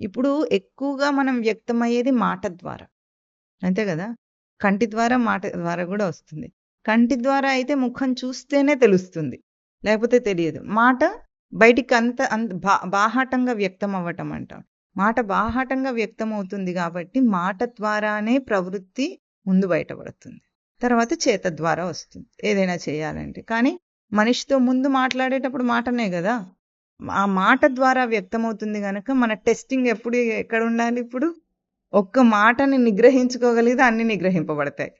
ఇప్పుడు ఎక్కువగా మనం వ్యక్తమయ్యేది మాట ద్వారా. అంతే కదా కంటి ద్వారా, మాట ద్వారా కూడా వస్తుంది. కంటి ద్వారా అయితే ముఖం చూస్తేనే తెలుస్తుంది. లేకపోతే తెలియదు. మాట బయటికి అంత అంత బా బాహాటంగా వ్యక్తం అవ్వటం అంటాం. మాట బాహాటంగా వ్యక్తం అవుతుంది కాబట్టి మాట ద్వారానే ప్రవృత్తి ముందు బయటపడుతుంది. తర్వాత చేత ద్వారా వస్తుంది. ఏదైనా చేయాలంటే. కానీ మనిషితో ముందు మాట్లాడేటప్పుడు మాటనే కదా ఆ మాట ద్వారా వ్యక్తమవుతుంది కనుక మన టెస్టింగ్ ఎప్పుడు ఎక్కడ ఉండాలి ఇప్పుడు? ఒక్క మాటని నిగ్రహించుకోగలిగితే అన్ని నిగ్రహింపబడతాయి.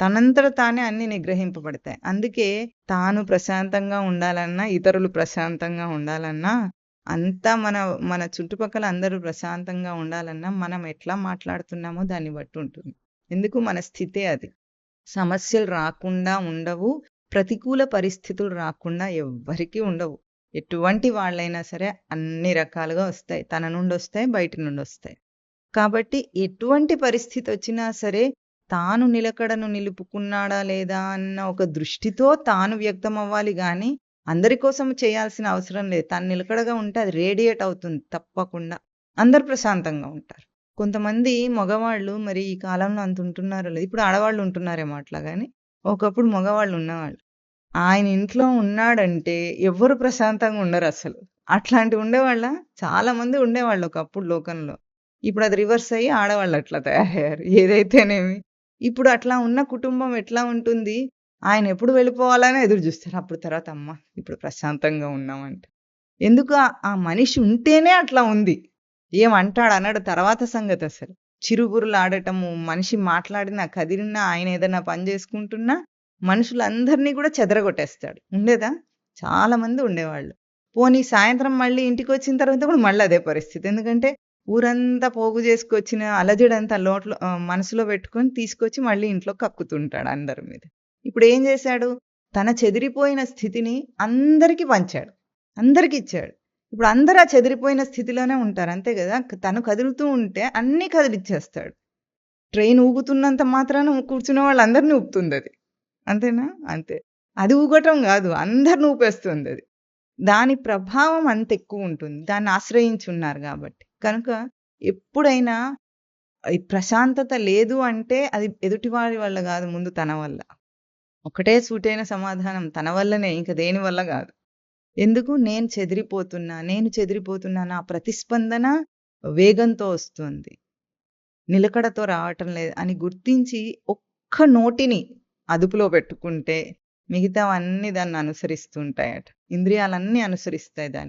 తనంతట తానే అన్ని నిగ్రహింపబడతాయి. అందుకే తాను ప్రశాంతంగా ఉండాలన్నా, ఇతరులు ప్రశాంతంగా ఉండాలన్నా, అంతా మన మన చుట్టుపక్కల అందరూ ప్రశాంతంగా ఉండాలన్నా, మనం ఎట్లా మాట్లాడుతున్నామో దాన్ని బట్టి ఉంటుంది. ఎందుకు మన స్థితే అది. సమస్యలు రాకుండా ఉండవు. ప్రతికూల పరిస్థితులు రాకుండా ఎవ్వరికీ ఉండవు. ఎటువంటి వాళ్ళైనా సరే అన్ని రకాలుగా వస్తాయి. తన నుండి వస్తాయి బయట నుండి వస్తాయి కాబట్టి ఎటువంటి పరిస్థితి వచ్చినా సరే, తాను నిలకడను నిలుపుకున్నాడా లేదా అన్న ఒక దృష్టితో తాను వ్యక్తం అవ్వాలి కానీ అందరి కోసం చేయాల్సిన అవసరం లేదు. తాను నిలకడగా ఉంటే అది రేడియేట్ అవుతుంది తప్పకుండా. అందరూ ప్రశాంతంగా ఉంటారు. కొంతమంది మగవాళ్ళు మరి ఈ కాలంలో అంత ఉంటున్నారో లేదు ఇప్పుడు ఆడవాళ్ళు ఉంటున్నారేమో అట్లా కానీ ఒకప్పుడు మగవాళ్ళు ఉన్నవాళ్ళు. ఆయన ఇంట్లో ఉన్నాడంటే ఎవ్వరు ప్రశాంతంగా ఉండరసలు. అట్లాంటివి ఉండేవాళ్ళా? చాలా మంది ఉండేవాళ్ళు ఒకప్పుడు లోకంలో. ఇప్పుడు అది రివర్స్ అయ్యి ఆడవాళ్ళు అట్లా తయారయ్యారు. ఏదైతేనేమి. ఇప్పుడు అట్లా ఉన్న కుటుంబం ఎట్లా ఉంటుంది? ఆయన ఎప్పుడు వెళ్ళిపోవాలని ఎదురు చూస్తారు అప్పుడు తర్వాత అమ్మ ఇప్పుడు ప్రశాంతంగా ఉన్నామంటే ఎందుకు ఆ మనిషి ఉంటేనే అట్లా ఉంది. ఏమంటాడు అన్నాడు తర్వాత సంగతి అసలు చిరుగురులు ఆడటము మనిషి మాట్లాడినా, కదిలినా, ఆయన ఏదైనా పని చేసుకుంటున్నా మనుషులందరినీ కూడా చెదరగొట్టేస్తాడు. ఉండేదా? చాలా మంది ఉండేవాళ్ళు. పోనీ సాయంత్రం మళ్ళీ ఇంటికి వచ్చిన తర్వాత కూడా మళ్ళీ అదే పరిస్థితి. ఎందుకంటే ఊరంతా పోగు చేసుకొచ్చిన అలజడంతా లోట్లో మనసులో పెట్టుకొని తీసుకొచ్చి మళ్ళీ ఇంట్లో కక్కుతుంటాడు అందరి మీద. ఇప్పుడు ఏం చేశాడు తన చెదిరిపోయిన స్థితిని అందరికి పంచాడు. అందరికి ఇచ్చాడు ఇప్పుడు అందరూ ఆ చెదిరిపోయిన స్థితిలోనే ఉంటారు. అంతే కదా తను కదులుతూ ఉంటే అన్నీ కదిలిచ్చేస్తాడు. ట్రైన్ ఊగుతున్నంత మాత్రాన కూర్చున్న ఉప్పుంది అది అంతేనా? అంతే. అది ఊగటం కాదు అందరిని ఊపేస్తుందది. దాని ప్రభావం అంత ఎక్కువుంటుంది. దాన్ని ఆశ్రయించి ఉన్నారు కాబట్టి కనుక ఎప్పుడైనా ఈ ప్రశాంతత లేదు అంటే అది ఎదుటివారి వల్ల కాదు ముందు తన వల్ల. ఒకటే సూటైన సమాధానం తన వల్లనే ఇంక దేని వల్ల కాదు ఎందుకు? నేను చెదిరిపోతున్నా, నేను చెదిరిపోతున్నా నా ప్రతిస్పందన వేగంతో వస్తుంది. నిలకడతో రావటం లేదు అని గుర్తించి ఒక్క నోటిని అదుపులో పెట్టుకుంటే మిగతావన్నీ దాన్ని అనుసరిస్తుంటాయట ఇంద్రియాలన్నీ అనుసరిస్తాయి దాన్ని.